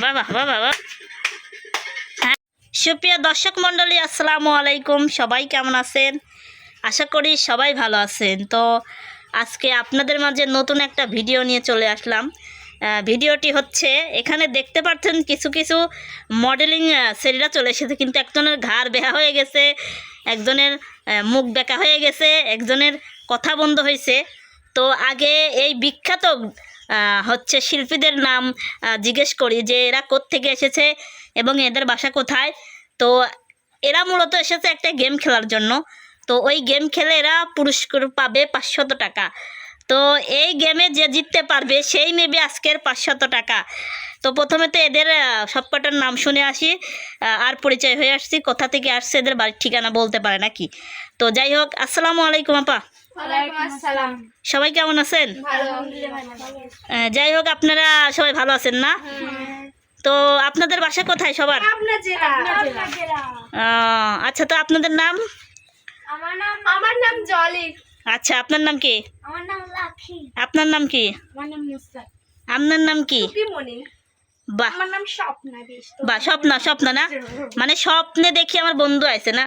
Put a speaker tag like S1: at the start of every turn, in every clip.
S1: বাবা বাবা বাবা। সুপ্রিয় দর্শক মণ্ডলী, আসসালামু আলাইকুম। সবাই কেমন আছেন? আশা করি সবাই ভালো আছেন। তো আজকে আপনাদের মাঝে নতুন একটা ভিডিও নিয়ে চলে আসলাম। ভিডিওটি হচ্ছে, এখানে দেখতে পাচ্ছেন কিছু কিছু মডেলিং সেরিরা চলে এসেছে। কিন্তু একজনের ঘাড় বেহা হয়ে গেছে, একজনের মুখ বেঁকা হয়ে গেছে, একজনের কথা বন্ধ হয়েছে। তো আগে এই বিখ্যাত হচ্ছে শিল্পীদের নাম জিজ্ঞেস করি যে এরা থেকে এসেছে এবং এদের বাসা কোথায়? তো এরা মূলত এসেছে একটা গেম খেলার জন্য। তো ওই গেম খেলে এরা পুরস্কার পাবে পাঁচশত টাকা। তো এই গেমে যে জিততে পারবে সেই নেবে আজকের পাঁচশত টাকা। তো প্রথমে তো এদের সবকটার নাম শুনে আসি। আর পরিচয় হয়ে আসছি। কোথা থেকে আসছে এদের বাড়ির ঠিকানা বলতে পারে নাকি? তো যাই হোক, আসসালামু আলাইকুম আপা। সবাই কেমন আছেন? যাই হোক আপনারা সবাই ভালো আছেন না? তো আপনাদের বাসা কোথায় সবার?
S2: আপনার জেলা। আপনার জেলা
S1: আহ, আচ্ছা তো আপনাদের নাম?
S2: আমার নাম আমার নাম জলি।
S1: আচ্ছা আপনার নাম কি?
S2: আমার নাম লাখি।
S1: আপনার নাম কি?
S2: আমার নাম নুসরাত।
S1: আপনার নাম কি?
S2: কি
S1: বাহ।
S2: আমার নাম স্বপ্না বেশ তো।
S1: বা স্বপ্ন স্বপ্ন না? মানে স্বপ্নে দেখি আমার বন্ধু আছে না?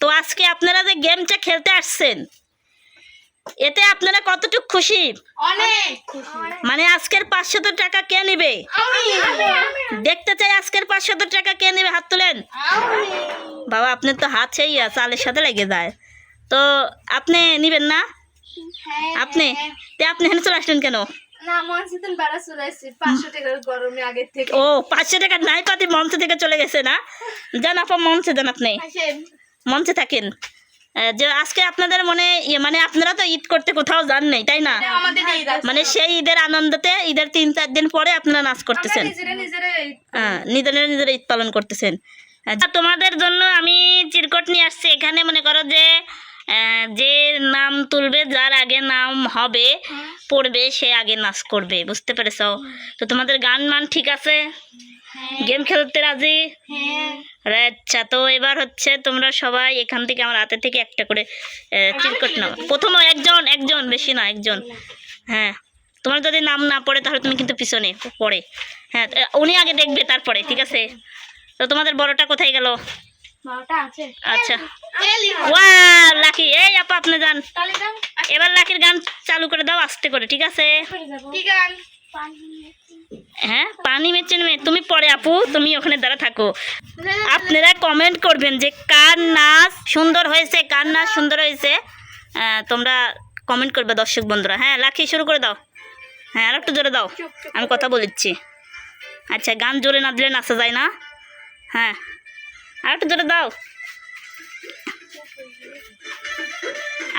S1: তো আজকে আপনারা যে গেমটা খেলতে আসছেন এতে আপনারা কতটুকু খুশি?
S2: অনেক
S1: মানে আজকের পাঁচশত টাকা কে নেবে? দেখতে চাই আজকের পাঁচশত টাকা কে নেবে? হাত তুলেন। বাবা আপনার তো হাত সেই চালের সাথে লেগে যায়। তো আপনি নিবেন না?
S2: হ্যাঁ
S1: আপনি? তে আপনি এখানে চলে আসলেন কেন? ও পাঁচশো টাকা নাই পাতি মঞ্চ থেকে চলে গেছে না? যান আপা মঞ্চে যান আপনি। মঞ্চে থাকেন। যে আজকে আপনাদের মনে ইয়ে মানে আপনারা তো ঈদ করতে কোথাও যান নেই তাই না। মানে সেই ঈদের আনন্দতে ঈদের তিন চার দিন পরে আপনারা নাচ করতেছেন।
S2: নিজেরা নিজেরা
S1: হ্যাঁ নিজেরা নিজেরা ঈদ পালন করতেছেন। আচ্ছা, তোমাদের জন্য আমি চিরকট নিয়ে আসছি। এখানে মনে করো যে আহ, যে নাম তুলবে যার আগে নাম হবে পড়বে সে আগে নাচ করবে বুঝতে পেরেছ? তো তোমাদের গান মান ঠিক আছে? গেম খেলতে রাজি?
S2: হ্যাঁ।
S1: আচ্ছা তো এবার হচ্ছে তোমরা সবাই এখান থেকে আমার হাতে থেকে একটা করে চিরকট নাও। প্রথম একজন একজন বেশি না একজন। হ্যাঁ। তোমার যদি নাম না পড়ে তাহলে তুমি কিন্তু পিছনে পড়ে। হ্যাঁ উনি আগে দেখবে তারপরে ঠিক আছে? তো তোমাদের বড়টা কোথায় গেল? আচ্ছা। ওয়া লাকি। এই আপা আপনি যান। এবার লাকির গান চালু করে দাও আস্তে করে ঠিক আছে?
S2: কি গান?
S1: হ্যাঁ পানি মেচে নেবে। তুমি পরে আপু, তুমি ওখানে দাঁড়া থাকো। আপনারা কমেন্ট করবেন যে কার নাচ সুন্দর হয়েছে, কার নাচ সুন্দর হয়েছে। তোমরা কমেন্ট করবে দর্শক বন্ধুরা। হ্যাঁ লাখি শুরু করে দাও। হ্যাঁ আর একটু জোরে দাও। আমি কথা বলিচ্ছি। আচ্ছা গান জোরে না দিলে নাচা যায় না। হ্যাঁ আর একটু জোরে দাও।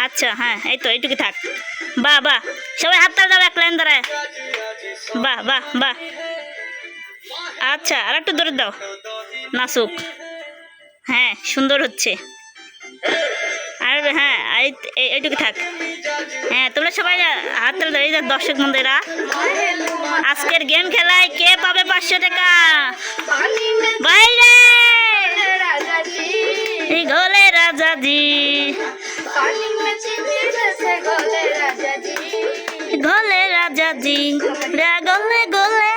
S1: আচ্ছা হ্যাঁ এই তো, এইটুকু থাক। বাহ বাহ সবাই হাত তাল দাও এক লাইন দাঁড়ায় বাহ বাহ বাহ আচ্ছা আর একটু দৌড়ে দাও। নাচুক হ্যাঁ সুন্দর হচ্ছে। আর হ্যাঁ এই- এই- এইটুকু থাক। হ্যাঁ তোমরা সবাই হাত তালে দাও দর্শক বন্ধুরা। আজকের গেম খেলায় কে পাবে পাঁচশো টাকা? বাইরে
S2: রাজাজি
S1: এই গলে রাজাজি। গলে রাজা জি গলে গলে।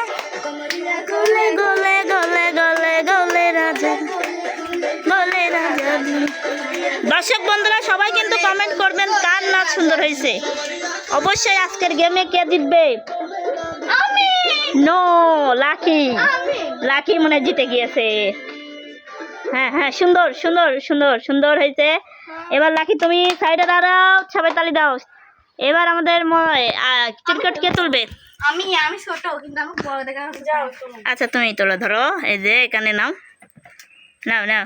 S1: গলে গলে গলে গলে গলে রাজা গলে রাজাজি। দর্শক বন্ধুরা সবাই কিন্তু কমেন্ট করবেন কার নাচ সুন্দর হয়েছে। অবশ্যই আজকের গেমে কে জিতবে? নো লাকি লাকি মনে জিতে গিয়েছে। হ্যাঁ হ্যাঁ সুন্দর সুন্দর সুন্দর সুন্দর হয়েছে। এবার লাকি তুমি সাইডে দাঁড়াও সবাই তালি দাও। এবার আমাদের ক্রিকেট কে তুলবে?
S2: আমি আমি ছোট কিন্তু আমি বড় দেখা যাও
S1: আচ্ছা তুমি তোলো ধরো এই যে এখানে নাও। নাও নাও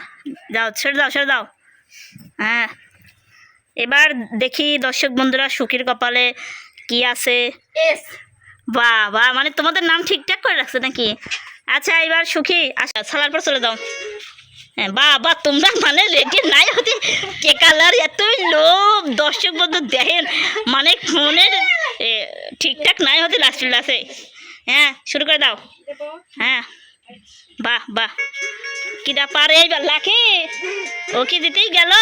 S1: যাও ছেড়ে দাও ছেড়ে দাও। হ্যাঁ। এবার দেখি দর্শক বন্ধুরা সুখীর কপালে কি আছে? বাহ বাহ মানে তোমাদের নাম ঠিকঠাক করে রাখছে নাকি? আচ্ছা এবার সুখী আচ্ছা সালার পর চলে দাও হ্যাঁ বাহ তোমরা মানে রেডি নাই হতে। কে কালার এতই লোভ? দর্শক বন্ধু, দেখেন মানে ফোনের ঠিকঠাক নাই হতে লাস্ট লাসে হ্যাঁ শুরু করে দাও। হ্যাঁ বাহ বাহ। কিটা পারে এইবার লাখে। ও কি দিতেই গেল?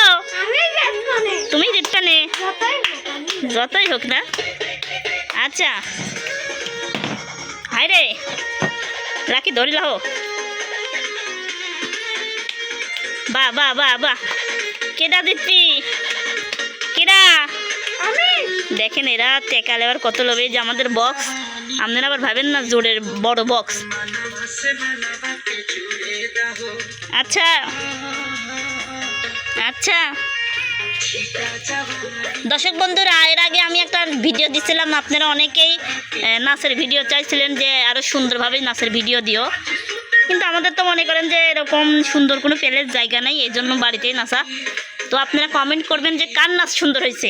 S1: তুমি জিতটা নে।
S2: যতই
S1: হোক না। আচ্ছা। হাই রে। রাখি ধরিল হো বাহ বাহ বাহ বাহ কেডা দিচ্ছি কেডা?
S2: আমি।
S1: দেখেন এরা টেকা লেবার কত লোভে যে আমাদের বক্স আপনারা আবার ভাবেন না জোরের বড় বক্স আচ্ছা। আচ্ছা। দর্শক বন্ধুরা এর আগে আমি একটা ভিডিও দিছিলাম আপনারা অনেকেই নাচের ভিডিও চাইছিলেন যে আরও সুন্দরভাবে নাচের ভিডিও দিও। কিন্তু আমাদের তো মনে করেন যে এরকম সুন্দর কোনো প্লেস জায়গা নেই, এই জন্য বাড়িতেই নাচা। তো আপনারা কমেন্ট করবেন যে কার নাচ সুন্দর হয়েছে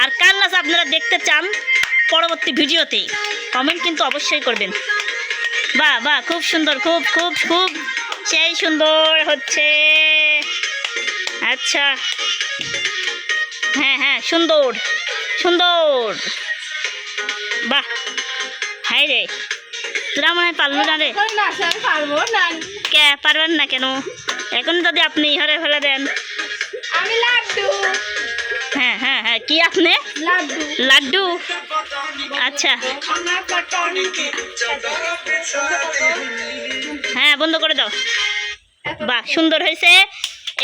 S1: আর কার নাচ আপনারা দেখতে চান পরবর্তী ভিডিওতেই। কমেন্ট কিন্তু অবশ্যই করবেন। বাহ বাহ, খুব সুন্দর, খুব খুব খুব। সেই সুন্দর হচ্ছে। আচ্ছা। হ্যাঁ হ্যাঁ সুন্দর সুন্দর। বাহ হাই রে। তোরা মনে হয় পারল না রে।
S2: পারব না
S1: কে পারবেন না কেন? এখন যদি আপনি হরে ফেলে দেন।
S2: আমি লাড্ডু।
S1: হ্যাঁ হ্যাঁ হ্যাঁ কি আপনি?
S2: লাড্ডু।
S1: লাড্ডু? আচ্ছা। হ্যাঁ বন্ধ করে দাও। বাহ সুন্দর হয়েছে।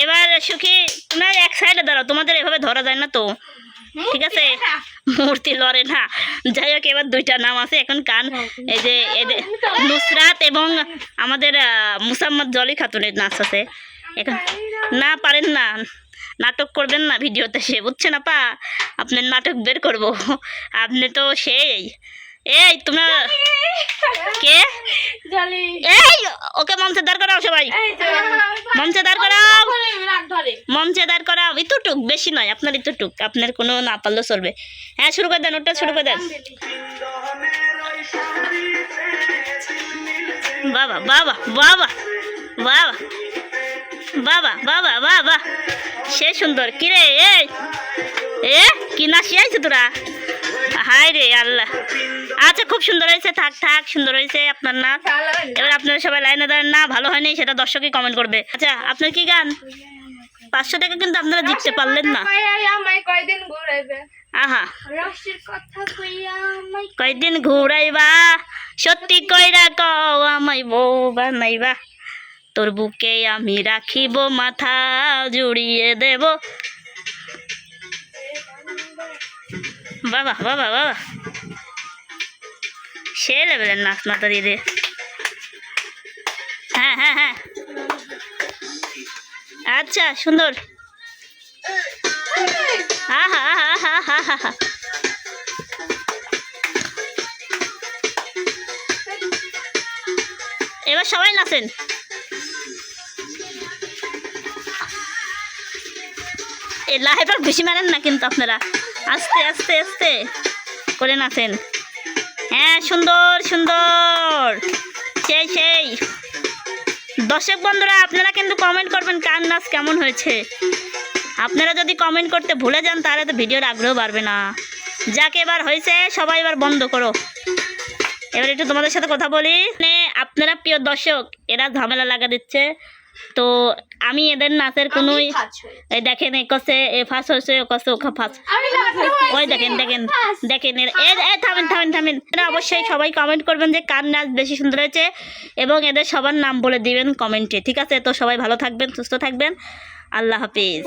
S1: এবার সুখী তোমরা এক সাইডে দাঁড়াও তোমাদের এভাবে ধরা যায় না তো। ঠিক আছে? মূর্তি লড়ে না। যাই হোক, এবার দুইটা নাম আছে। এখন কান, এই যে এদের নুসরাত এবং আমাদের মুসাম্মদ জলি খাতুনের নাচ আছে। এখন না, পারেন না। নাটক করবেন না ভিডিওতে সে। বুঝছে না পা আপনার নাটক বের করব। আপনি তো সেই। এই তোমরা কে?
S2: জলি
S1: এই ওকে মঞ্চে দাঁড় করাও সবাই। মঞ্চে দাঁড় করাও। মঞ্চে দাঁড় করাও। এতটুক বেশি নয় আপনার এতটুক আপনার কোনো না পারলেও চলবে। হ্যাঁ শুরু করে দেন ওটা শুরু করে দেন। বাবা বাবা বাবা বাবা বাবা বাবা বাবা। সে সুন্দর। কিরে এই এ কি নাচি আইছে তোরা? হাই রে আল্লাহ। আচ্ছা খুব সুন্দর হয়েছে। থাক থাক সুন্দর হয়েছে আপনার নাচ এবার আপনারা সবাই লাইনে দাঁড়ান। না ভালো হয়নি সেটা দর্শকই কমেন্ট করবে। আচ্ছা আপনার কি গান? পাঁচশো টাকা কিন্তু আপনারা জিততে পারলেন না।
S2: কইয়াই কয়দিন ঘুরাইবে?
S1: আহা। কয়দিন ঘুরাইবা? সত্যি কইরা কও আমায় বউ বানাইবা। তোর বুকে আমি রাখিব মাথা জুড়িয়ে দেব। বাবা বাবা বাবা। সে লেভেলের নাচ মাতা দিদি হ্যাঁ হ্যাঁ হ্যাঁ। আচ্ছা সুন্দর। আহা আহা আহা আহা আহা এবার সবাই নাচেন। এই লাহেবার ঘুষি মারেন না কিন্তু আপনারা। আস্তে আস্তে আস্তে। করে নাচেন। হ্যাঁ সুন্দর সুন্দর। সেই সেই। দর্শক বন্ধুরা, আপনারা কিন্তু কমেন্ট করবেন কার নাচ কেমন হয়েছে। আপনারা যদি কমেন্ট করতে ভুলে যান, তাহলে তো ভিডিওর আগ্রহ বাড়বে না। যাকে, এবার হয়েছে, সবাই এবার বন্ধ করো। এবার একটু তোমাদের সাথে কথা বলি। মানে আপনারা প্রিয় দর্শক, এরা ঝামেলা লাগা দিচ্ছে। তো আমি এদের নাচের
S2: কোনো
S1: এই দেখেন এ কষে এ ফাঁস হয়েছে ও কষে
S2: ওখা ফাঁস।
S1: ওই দেখেন দেখেন দেখেন এর এ থামেন থামেন থামেন। অবশ্যই সবাই কমেন্ট করবেন যে কার নাচ বেশি সুন্দর হয়েছে এবং এদের সবার নাম বলে দিবেন কমেন্টে ঠিক আছে? তো সবাই ভালো থাকবেন সুস্থ থাকবেন। আল্লাহ হাফিজ।